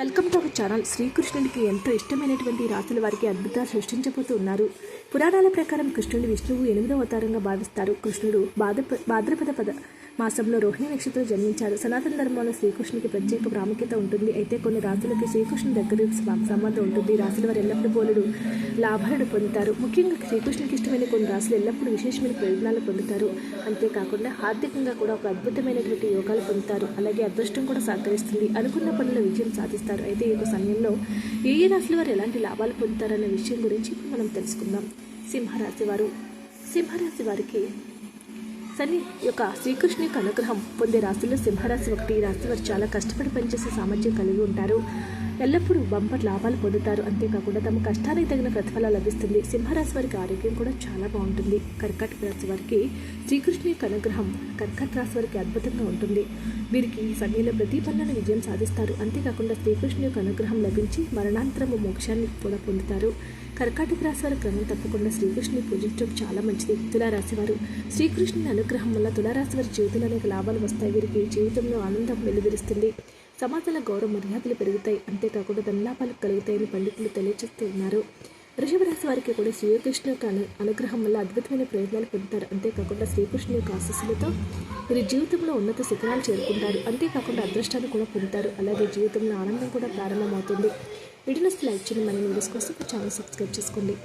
Welcome to our channel. శ్రీకృష్ణుడికి ఎంతో ఇష్టమైనటువంటి రాసుల వారికి అద్భుతాలు సృష్టించబోతూ ఉన్నారు. పురాణాల ప్రకారం కృష్ణుడు విష్ణువు ఎనిమిదో అవతారంగా భావిస్తారు. కృష్ణుడు భాద్రపద పద మాసంలో రోహిణి నక్షత్రం జన్మించారు. సనాతన ధర్మంలో శ్రీకృష్ణుడికి ప్రత్యేక ప్రాముఖ్యత ఉంటుంది. అయితే కొన్ని రాసులకి శ్రీకృష్ణుడి దగ్గర సంబంధం ఉంటుంది. రాసుల వారు ఎల్లప్పుడూ పోలుడు లాభాలను పొందుతారు. ముఖ్యంగా శ్రీకృష్ణునికి ఇష్టమైన కొన్ని రాసులు ఎల్లప్పుడూ విశేషమైన ప్రయోజనాలు పొందుతారు. అంతేకాకుండా ఆర్థికంగా కూడా ఒక అద్భుతమైనటువంటి యోగాలు పొందుతారు. అలాగే అదృష్టం కూడా సహకరిస్తుంది. అనుకున్న పనుల విజయం సాధిస్తారు. అయితే ఈ యొక్క సమయంలో ఏ రాశుల వారు ఎలాంటి లాభాలు పొందుతారనే విషయం గురించి మనం తెలుసుకుందాం. సింహరాశి వారు. సింహరాశి వారికి శని యొక్క శ్రీకృష్ణు యొక్క అనుగ్రహం పొందే రాశుల్లో సింహరాశి ఒకటి ఈ రాశి వారు చాలా కష్టపడి పనిచేసే సామర్థ్యం కలిగి ఉంటారు. ఎల్లప్పుడూ బంపర్ లాభాలు పొందుతారు. అంతేకాకుండా తమ కష్టానికి తగిన ప్రతిఫలం లభిస్తుంది. సింహరాశి వారికి ఆరోగ్యం కూడా చాలా బాగుంటుంది. కర్కాటక రాశి వారికి శ్రీకృష్ణు యొక్క అనుగ్రహం కర్కాటక రాశి వారికి అద్భుతంగా ఉంటుంది. వీరికి ఈ సమయంలో ప్రతి పనులను విజయం సాధిస్తారు. అంతేకాకుండా శ్రీకృష్ణు యొక్క అనుగ్రహం లభించి మరణాంతరము మోక్షాన్ని కూడా పొందుతారు. కర్కాటక రాశి వారు క్రమం తప్పకుండా శ్రీకృష్ణుని పూజించడం చాలా మంచిది. తులారాశి వారు శ్రీకృష్ణుని అనుగ్రహం వల్ల తులారాశి వారి జీవితంలో అనేక లాభాలు వస్తాయి. వీరికి జీవితంలో ఆనందం వెలువరిస్తుంది. సమాజంలో గౌరవ మర్యాదలు పెరుగుతాయి. అంతేకాకుండా ధనలాభాలు కలుగుతాయని పండితులు తెలియజేస్తూ ఉన్నారు. వృషభ వారికి కూడా శ్రీకృష్ణు యొక్క అను అనుగ్రహం వల్ల అద్భుతమైన ప్రయోజనాలు పొందుతారు. అంతేకాకుండా శ్రీకృష్ణు యొక్క ఆశస్సులతో వీరి జీవితంలో ఉన్నత శిఖరాలు చేరుకుంటారు. అంతేకాకుండా అదృష్టాన్ని కూడా పొందుతారు. అలాగే జీవితంలో ఆనందం కూడా ప్రారంభమవుతుంది. వీడియోస్ లైక్ చేయండి. మన వీడియోస్ కోసం ఛానల్ సబ్స్క్రైబ్ చేసుకోండి.